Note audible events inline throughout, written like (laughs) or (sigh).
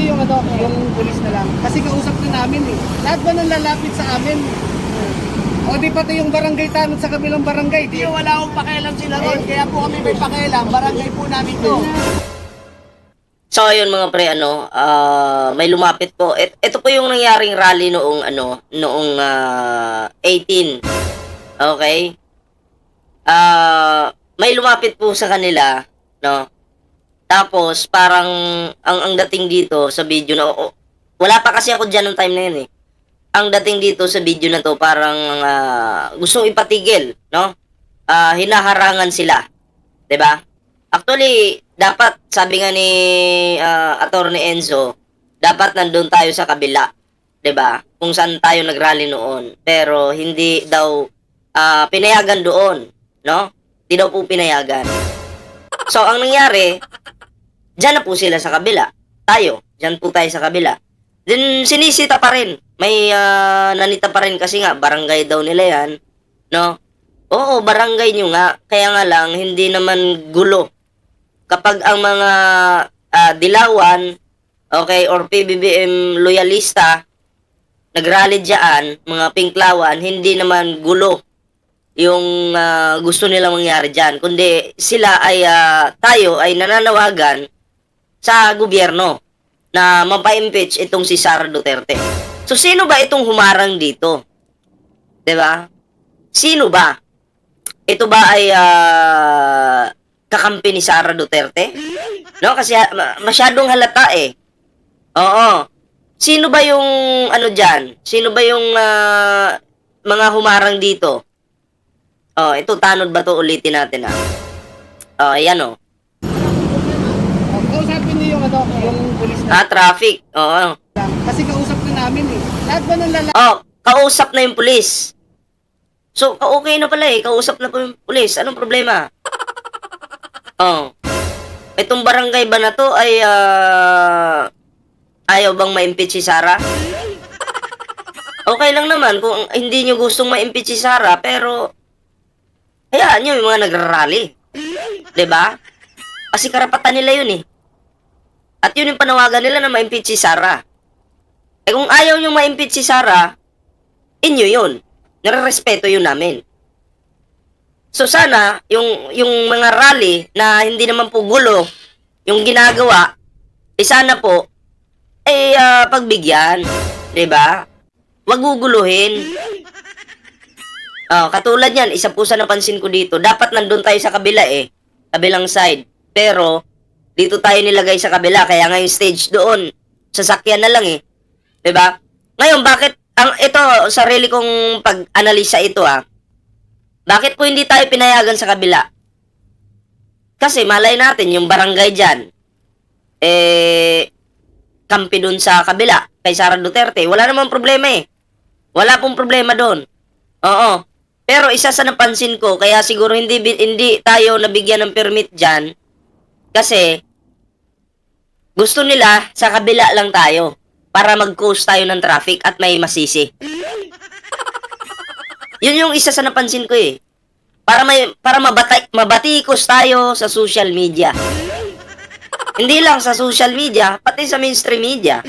niyo yung ano, yung pulis na lang. Kasi kausap na namin eh. Lahat ba nang lalapit sa amin? O di pati yung barangay tanod sa kabilang barangay. Di, Hindi, wala akong pakialam sila ron. Kaya po kami may pakialam. Barangay po namin to. So ayun mga pre ano, ah, may lumapit po. Et, ito po yung nangyaring rally noong ano, noong ah, 18. Okay? Ah, may lumapit po sa kanila, no? Tapos parang ang ang dating dito sa video na oh, wala pa kasi ako diyan ng time na yun eh. Ang dating dito sa video na to parang ah, gusto ipatigil, no? Ah, hinaharangan sila. ba? Actually, dapat sabi nga ni uh, Attorney Enzo, dapat nandun tayo sa kabila, ba? Kung saan tayo nagrally noon. Pero hindi daw ah, pinayagan doon, no? Hindi daw po pinayagan. So, ang nangyari, diyan na po sila sa kabila. Tayo, diyan po tayo sa kabila. Then sinisita pa rin. May ah, nanita pa rin kasi nga barangay daw nila 'yan, no? Oo, barangay nyo nga. Kaya nga lang, hindi naman gulo. Kapag ang mga ah, dilawan, okay, or PBBM loyalista, nagrally dyan, mga pinklawan, hindi naman gulo yung ah, gusto nilang mangyari dyan. Kundi sila ay, ah, tayo ay nananawagan sa gobyerno na mapa-impeach itong si Sara Duterte. So, sino ba itong humarang dito? 'Di ba? Sino ba? ito ba ay ah, kakampi ni Sara Duterte? No, kasi ma- masyadong halata eh. Oo. Sino ba yung ano diyan? Sino ba yung ah, mga humarang dito? Oh, ito tanod ba to ulitin natin ah. Oh, ayan oh. Yung ano, yung pulis na Ah, traffic. Oo. Kasi kausap na namin eh. Lahat ba nang lalapit Oh, kausap na yung pulis. So, ka- okay na pala eh. Kausap na po yung pulis. Anong problema? Oh. Itong barangay ba na to ay ah, ayaw bang ma-impeach si Sara? Okay lang naman kung hindi nyo gustong ma-impeach si Sara, pero hayaan nyo yung mga nagrarally. ba? Kasi karapatan nila yun eh. At yun yung panawagan nila na ma-impeach si Sara. Eh kung ayaw nyo ma-impeach si Sara, inyo yun. Nare-respeto yun namin. So sana, yung, yung mga rally na hindi naman po gulo, yung ginagawa, eh sana po, eh ah, pagbigyan. ba? Wag guguluhin. Oh, katulad yan, isa po sa napansin ko dito, dapat nandun tayo sa kabila eh. Kabilang side. Pero, dito tayo nilagay sa kabila, kaya nga yung stage doon, sasakyan na lang eh. 'Di ba? Ngayon, bakit ang ito sarili kong pag-analisa ito ah. Bakit po hindi tayo pinayagan sa kabila? Kasi malay natin yung barangay diyan eh kampi dun sa kabila kay Sara Duterte. Wala namang problema eh. Wala pong problema doon. Oo. Pero isa sa napansin ko, kaya siguro hindi hindi tayo nabigyan ng permit diyan kasi gusto nila sa kabila lang tayo para mag-coast tayo ng traffic at may masisi. (laughs) Yun yung isa sa napansin ko eh. Para may para mabata, mabatikos tayo sa social media. Hindi lang sa social media, pati sa mainstream media.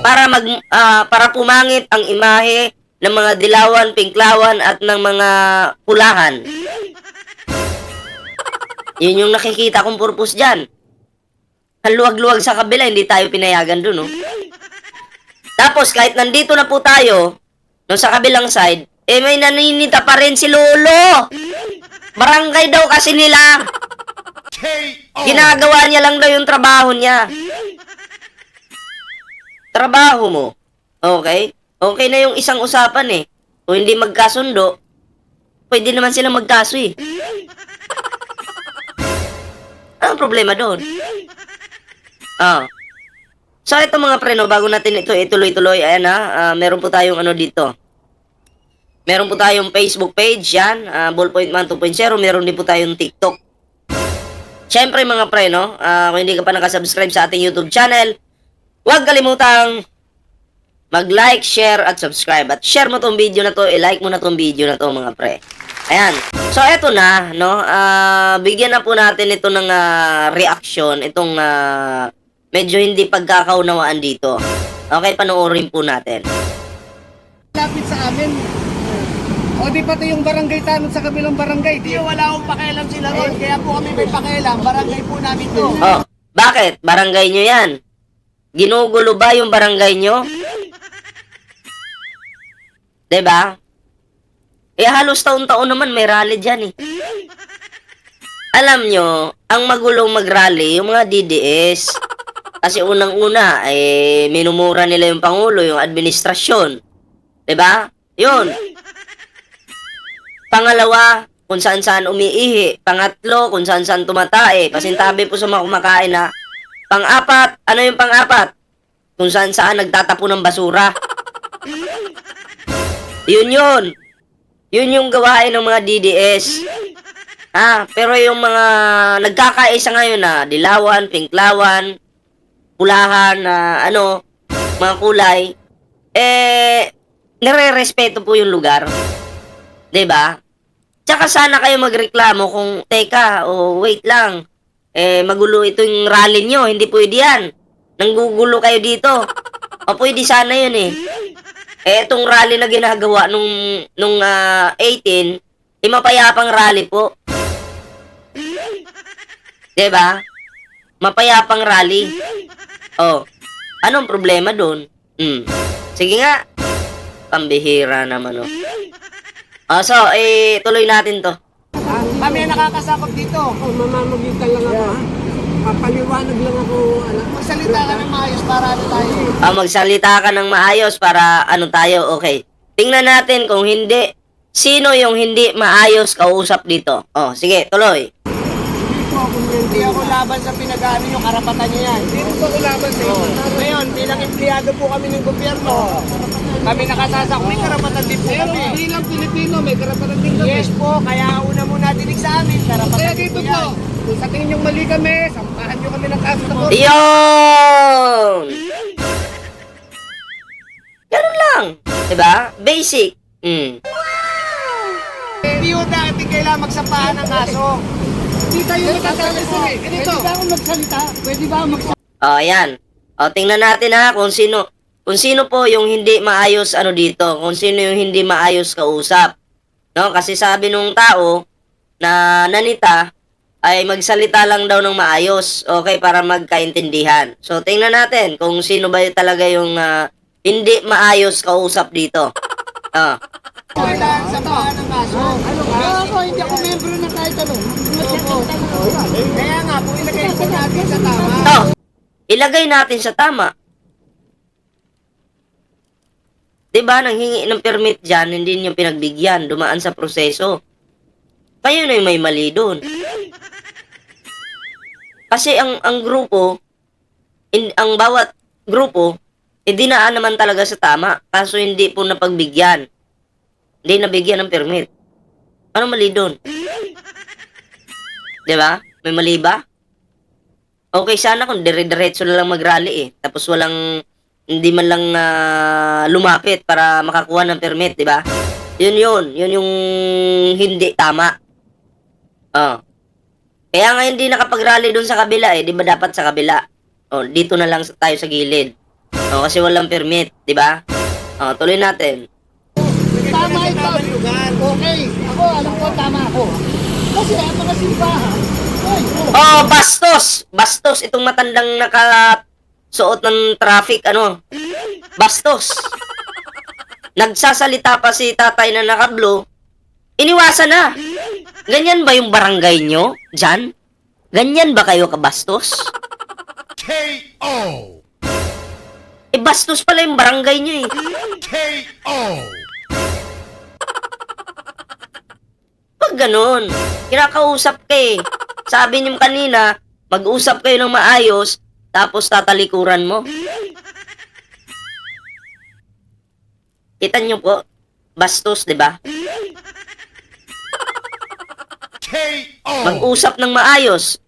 Para mag ah, para pumangit ang imahe ng mga dilawan, pinklawan at ng mga pulahan. (laughs) Yun yung nakikita kong purpose dyan. Ang luwag-luwag sa kabila, hindi tayo pinayagan dun, no? Tapos, kahit nandito na po tayo, no, sa kabilang side, eh, may naninita pa rin si Lolo! Barangay daw kasi nila. Ginagawa niya lang daw yung trabaho niya. Trabaho mo. Okay? Okay na yung isang usapan eh. Kung hindi magkasundo, pwede naman silang magkaso eh. Anong problema doon? Ah. So, ito mga preno, bago natin ito ituloy-tuloy, ayan ha, ah, meron po tayong ano dito. Meron po tayong Facebook page, yan, ah, Ballpoint Man 2.0, meron din po tayong TikTok. Siyempre mga preno, ah, kung hindi ka pa nakasubscribe sa ating YouTube channel, huwag kalimutang mag-like, share, at subscribe. At share mo tong video na to, i-like mo na tong video na to mga pre. Ayan. So, eto na, no? Ah, bigyan na po natin ito ng ah, reaction, itong ah, medyo hindi pagkakaunawaan dito. Okay, panoorin po natin. Lapit sa amin. O di pati yung barangay tanod sa kabilang barangay. Di, Hindi, wala akong pakialam sila ron. Kaya po kami may pakialam. Barangay po namin to. Oh, bakit? Barangay nyo yan. Ginugulo ba yung barangay nyo? 'Di ba? Eh halos taon-taon naman may rally dyan eh. Alam nyo, ang magulong mag-rally, yung mga DDS. Kasi unang-una, eh, minumura nila yung Pangulo, yung administrasyon. ba? Yun. Pangalawa, kung saan-saan umiihi. Pangatlo, kung saan-saan tumatae. Pasintabi po sa mga kumakain na. Pang-apat, ano yung pang-apat? Kung saan-saan nagtatapo ng basura. Yun yun. Yun yung gawain ng mga DDS. Ha? Pero yung mga nagkakaisa ngayon na dilawan, pinklawan, pulahan, na ano, mga kulay, eh, nire-respeto po yung lugar. ba? Tsaka sana kayo magreklamo kung, teka, o wait lang, eh, magulo itong rally nyo, hindi pwede yan. Nanggugulo kayo dito. O pwede sana yun eh. Eh, itong rally na ginagawa nung, nung ah, 18, eh, mapayapang rally po. 'Di ba? Mapayapang rally. Oh, anong problema doon? Hmm. Sige nga. Pambihira naman, oh. Ah, so, eh, tuloy natin to. Kami ang nakakasakop dito. Oh, mamamagitan lang ako ha. Papaliwanag lang ako, anak. Magsalita ka ng maayos para ano tayo. Ah, magsalita ka ng maayos para ano tayo, okay. Tingnan natin kung hindi, sino yung hindi maayos kausap dito. Oh, sige, tuloy. Hindi ako, hindi laban sa pinag-ano yung karapatan niya yan. di po ako laban sa inyo. Ngayon, bilang empleyado po kami ng gobyerno, kami nakasasak, may karapatan din po Pero kami. bilang Pilipino, may karapatan din kami. Yes po, kaya una mo natinig sa amin, Kaya karapatan din dito po kung sa tingin yung mali kami, sampahan nyo kami ng kaso na po. Iyon! Ganun lang. 'Di ba? Basic. Mm. Hindi yun dati kailangan magsampahan ng kaso. Hindi tayo nagkakaroon eh. Ganito. Pwede ba akong magsalita? Pwede ba akong magsalita? Oh, ayan. O, tingnan natin ha kung sino, kung sino po yung hindi maayos ano dito, kung sino yung hindi maayos kausap. No? Kasi sabi nung tao na nanita ay magsalita lang daw ng maayos, okay, para magkaintindihan. So, tingnan natin kung sino ba yung talaga yung ah, hindi maayos kausap dito. Ah. Kailangan sampahan ng kaso. Pero ako, hindi ako membro na kahit ano. Kaya nga po, ilagay po natin sa tama. Oh, ilagay natin sa tama. 'Di ba nanghingi ng permit diyan, hindi niyo pinagbigyan, dumaan sa proseso. Kayo na yung may mali doon. Kasi ang ang grupo, in, ang bawat grupo, eh dinaan naman talaga sa tama, kaso hindi po napagbigyan. Hindi nabigyan ng permit. Ano mali doon? (laughs) 'Di ba? May mali ba? Okay sana kung dire-diretso na lang mag-rally eh. Tapos walang hindi man lang ah, lumapit para makakuha ng permit, di ba? Yun yun. Yun yung hindi tama. Oh. Kaya nga hindi nakapag-rally doon sa kabila eh. Di ba dapat sa kabila? Oh, dito na lang tayo sa gilid. Oh, kasi walang permit, di ba? Oh, tuloy natin. Tama ito. Okay. Tama ako. Kasi ang mga simbahan, ay, oh, Oh, bastos! Bastos itong matandang naka suot ng traffic ano. Bastos. Nagsasalita pa si tatay na naka-blue. Iniwasan na. Ganyan ba yung barangay nyo? Diyan? Ganyan ba kayo kabastos? KO. Eh, bastos pala yung barangay nyo eh. KO. Pag ganun, kinakausap ka eh. Sabi niyo kanina, mag-usap kayo ng maayos, tapos tatalikuran mo. Kita niyo po, bastos, di ba? Mag-usap ng maayos.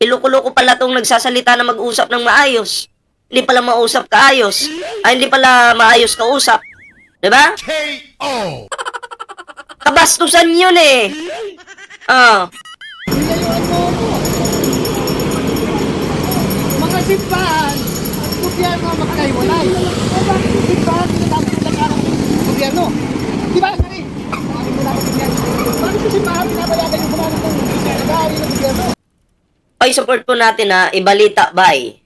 Iluko-loko pala tong nagsasalita na mag-usap ng maayos. Hindi pala mausap kaayos. Ay, hindi pala maayos kausap. Di ba? KO. Kabastusan yun eh. Ah, nilayuan mo ako. Mga simbahan, siya mga magkahiwalay. Eh, bakit hindi ba sinasabi ng ng gobyerno? Di ba? Sorry. Bakit mo dapat yan? Bakit hindi ba pinapayagan yung kumanan ng gobyerno? Support po natin ha, Ibalita Bay.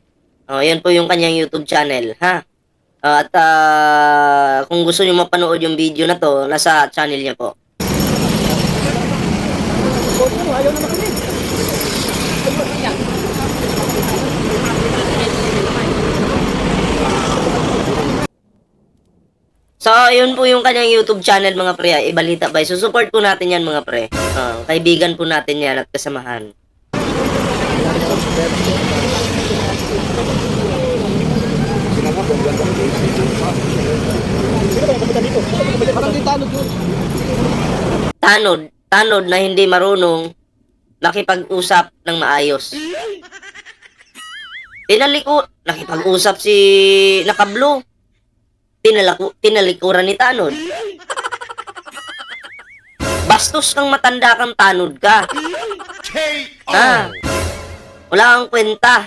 Oh, yan po yung kanyang YouTube channel, ha? Ah, at ah, kung gusto niyo mapanood yung video na to, nasa channel niya po. Ayaw na makinig. So, yun po yung kanyang YouTube channel mga pre, ah, Ibalita Bay. So, support po natin yan mga pre. Ah, kaibigan po natin yan at kasamahan. Tanod, tanod na hindi marunong nakipag-usap ng maayos. Tinaliko, nakipag-usap si Nakablo. Tinalaku, tinalikuran ni Tanod. Bastos kang matanda kang tanod ka. Ah, wala kang kwenta.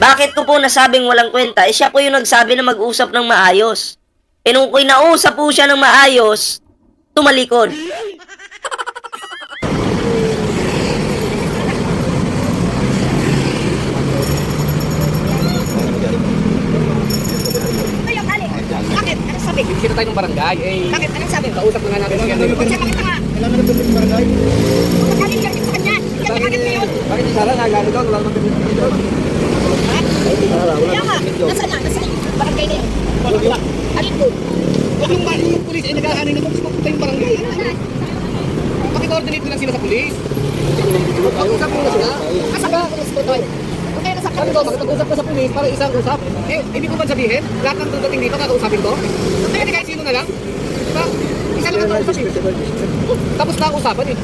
Bakit ko po nasabing walang kwenta? Eh siya po yung nagsabi na mag-usap ng maayos. Eh nung kinausap po siya ng maayos, tumalikod. Kayo, Ali. Bakit? Kita tayo ng barangay. Eh, Bakit? Anong sabi? kausap na nga natin siya. Siya bakit nga? Kailangan na ng barangay. Magaling ka rin sa kanya. Ikaw bakit ngayon? Bakit di sana nagano doon? Wala naman kami dito. Ha? Kaya nga. Nasaan na? Nasaan? Kayo na yun? Alin po? Huwag yung bali yung pulis ay naghahanay na tapos mapunta yung barangay. Pakikoordinate na lang sila sa pulis. Pag-usap mo na sila. Asa ka? Pulis ko doon. Kung kayo nasaktan Sabi ko, makipag-usap ka sa pulis para isang usap. Eh, hindi ko ba sabihin? Lahat ng dudating dito, kakausapin ko? Kaya di kahit sino na lang. Diba? Isa lang ang kausap eh. Tapos na ang usapan eh.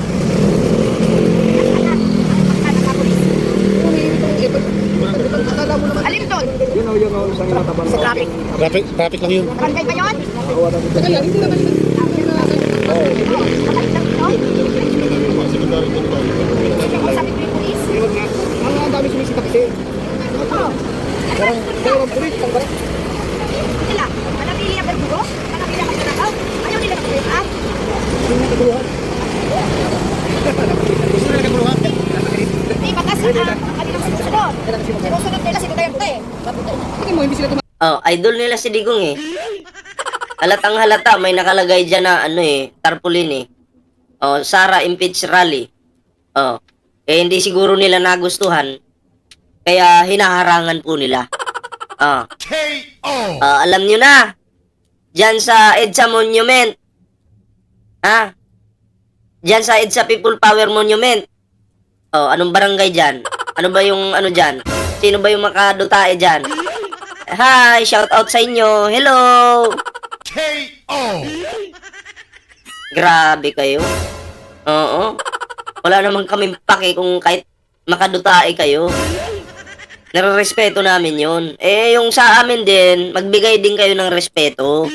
Alin doon? Yun o, yun o, isang inatabang. Sa traffic. Traffic, traffic lang yun. Barangay ba yun? Teka lang, hindi naman. Ko. Huwag nga. Ang ang dami sumisita kasi. Parang, parang ang pulis, ang barang. Nila, manatili ang berdugo? Manatili ang magnanakaw? Ayaw nila mag-break Di batas ang ang kanilang sinusunod. Sinusunod nila si Duterte. Tingin mo, hindi sila. Oh, idol nila si Digong eh. Halatang halata, may nakalagay dyan na ano eh, tarpaulin eh. Oh, Sara impeach rally. Oh, eh hindi siguro nila nagustuhan. Kaya hinaharangan po nila. (laughs) Oh, K.O. ah, alam nyo na. Diyan sa EDSA Monument. Ha? Diyan sa EDSA People Power Monument. Oh, anong barangay dyan? Ano ba yung ano dyan? Sino ba yung makadutae dyan? Hi, shout out sa inyo. Hello. K.O. Grabe kayo. Oo. Wala naman kami pake kung kahit makadutae kayo. Nare-respeto namin yon. Eh, yung sa amin din, magbigay din kayo ng respeto.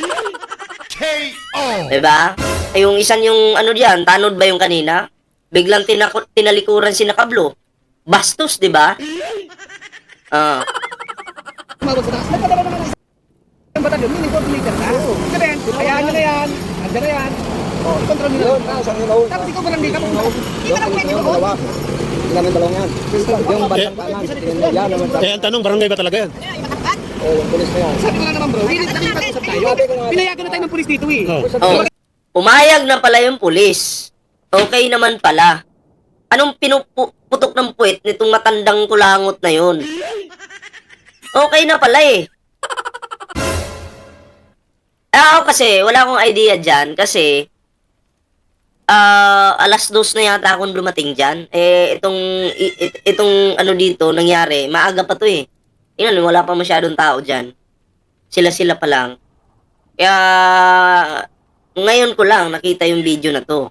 K.O. Diba? Eh, yung isan yung ano diyan, tanod ba yung kanina? Biglang tinako, tinalikuran si Nakablo. Bastos, di ba? Ah. Tumawag sa taas. Nagpadala naman ng isang batalyon, yun, yung coordinator ka. Sabi yan, hayaan nyo na yan. Andiyan na yan. Oh, kontrol nyo na. Tapos ikaw barangay ka pumunta. Di ba lang pwede doon? Yung batang kanan. Yan naman. Eh, ang tanong, barangay ba talaga yan? Ay, matangkad. Sabi ko nga naman bro, hindi na usap tayo. Pinayagan na tayo ng pulis dito eh. Oh. Oh. Pumayag na pala yung pulis. Okay naman pala. Anong pinuputok ng puwet nitong matandang kulangot na yun? Okay na pala eh. Ah, ako kasi, wala akong idea dyan kasi ah alas dos na yata akong dumating dyan. Eh, itong, it- itong ano dito nangyari, maaga pa to eh. Tingnan, wala pa masyadong tao dyan. Sila-sila pa lang. Kaya, ngayon ko lang nakita yung video na to.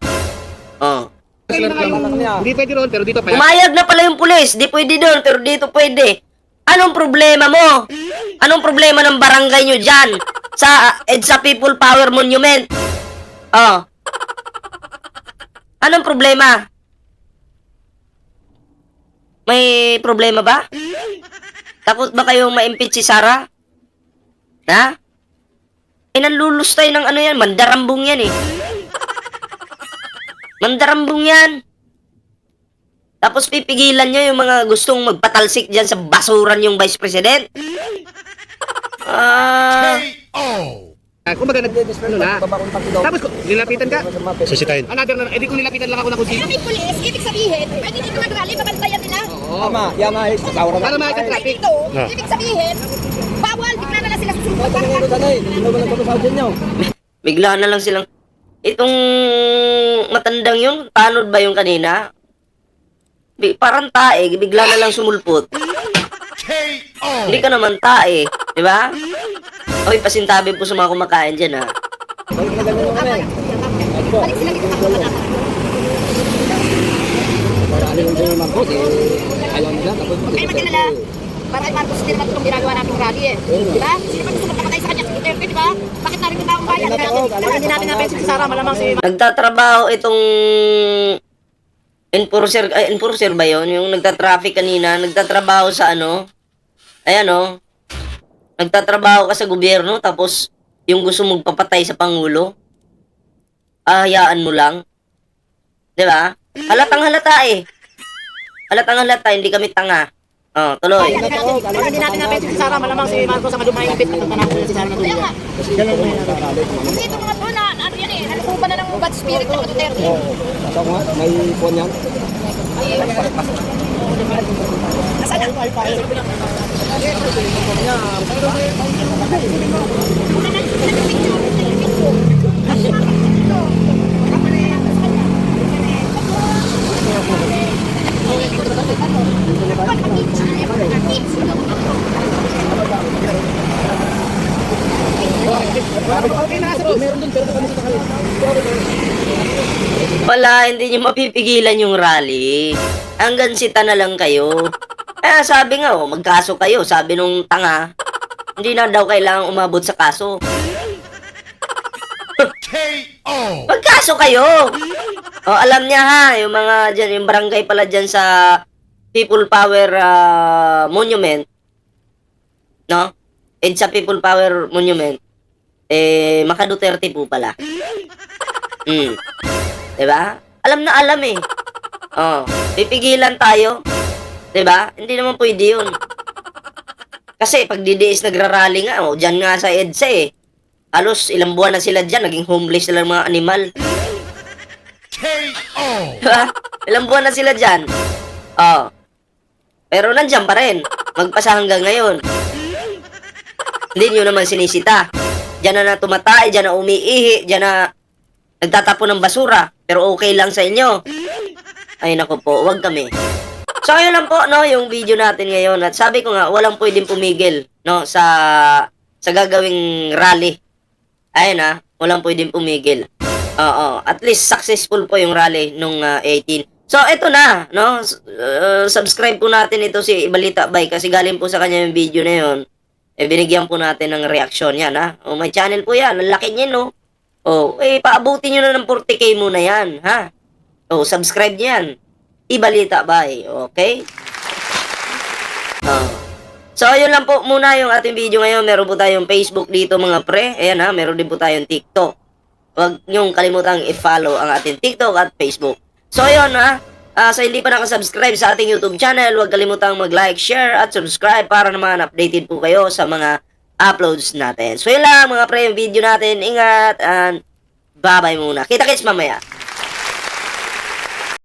Oh. Hindi pwede ron, pero dito pa yan. Pumayag na pala yung pulis. Di pwede doon, pero dito pwede. Anong problema mo? Anong problema ng barangay nyo dyan? Sa EDSA People Power Monument? Oh. Anong problema? May problema ba? Takot ba kayong ma-impeach si Sara? Ha? Eh, nanlulustay ng ano yan, mandarambong yan eh. Mandarambong yan. Tapos pipigilan nyo yung mga gustong magpatalsik dyan sa basuran yung Vice President. Ah, K.O. Ah, Kumbaga, nag ano na. Tapos, ko- nilapitan ka. Sisitahin. Another na, edi kung nilapitan lang ako na kung Kaya sino. may pulis, ibig sabihin, pwede dito mag-rally, babantayan nila. Tama, yan nga, sasawa Para Pwede makaka-traffic. dito, Ah. ibig sabihin, bawal, bigla na lang sila susunod. bigla na lang silang... Itong matandang yun, tanod ba yung kanina? Parang tae, bigla na lang sumulpot. K.O. Hindi ka naman tae, di ba? Oy, pasintabi po sa mga kumakain dyan, ha? Balik sila dito kapag Huwag kayo mag-alala. Para kay Marcos, hindi naman itong ginagawa natin rally eh. Di ba? Sino ba gusto magpapatay sa kanya? Si Duterte, di ba? Bakit narin yung taong bayan? Kaya hindi natin napensin si Sara, malamang si Nagtatrabaho itong enforcer, ay, enforcer ba yon Yung nagtatraffic kanina, nagtatrabaho sa ano? Ayan, oh. Nagtatrabaho ka sa gobyerno, tapos yung gusto mong papatay sa Pangulo, ahayaan mo lang. Di ba? Halatang halata eh. Halatang halata, hindi kami tanga. Oh, tuloy. Hindi natin napensin si Sara, malamang si Marcos ang madumay ipit. Napunta na si Sara na nga. Kasi ito mga to na, ano yan eh, nalukupan na ng bad spirit ng Duterte. May phone yan. Nasaan na? Wala, hindi nyo mapipigilan yung rally. Hanggang sita na lang kayo. Eh, sabi nga, oh, magkaso kayo. Sabi nung tanga, hindi na daw kailangang umabot sa kaso. K.O. Magkaso kayo! Oh, alam niya ha, yung mga dyan, yung barangay pala dyan sa People Power ah, Monument, no? And sa People Power Monument, eh, Maka Duterte po pala. Hmm. Diba? Alam na alam eh. Oh, pipigilan tayo. Diba? Hindi naman pwede yun. Kasi pag DDS nagrarally nga, oh, dyan nga sa EDSA eh. Halos ilang buwan na sila dyan, naging homeless na lang mga animal. K.O. Diba? Ilang buwan na sila dyan. Oh. Pero nandyan pa rin. Magpasa hanggang ngayon. Hindi nyo naman sinisita. Diyan na na tumatay, diyan na umiihi, diyan na nagtatapon ng basura. Pero okay lang sa inyo. Ay nako po, wag kami. So ayun lang po no, yung video natin ngayon at sabi ko nga walang pwedeng pumigil no sa sa gagawing rally. Ayun na, walang pwedeng pumigil. Oo, at least successful po yung rally nung ah, 18. So ito na, no? Uh, subscribe po natin ito si Balita Bay kasi galing po sa kanya yung video na yon. Eh binigyan po natin ng reaksyon yan, ha? Oh, may channel po yan, ang laki niya, no? Oh, eh paabutin niyo na ng 40k muna yan, ha? Oh, subscribe niyan. Ibalita Bay, okay? Oh. So, ayun lang po muna yung ating video ngayon. Meron po tayong Facebook dito mga pre. Ayan ha, meron din po tayong TikTok. Huwag niyong kalimutang i-follow ang ating TikTok at Facebook. So, ayun ha. Ah, sa hindi pa nakasubscribe sa ating YouTube channel, huwag kalimutang mag-like, share, at subscribe para naman updated po kayo sa mga uploads natin. So, yun lang mga pre, yung video natin. Ingat and bye-bye muna. Kita-kits mamaya.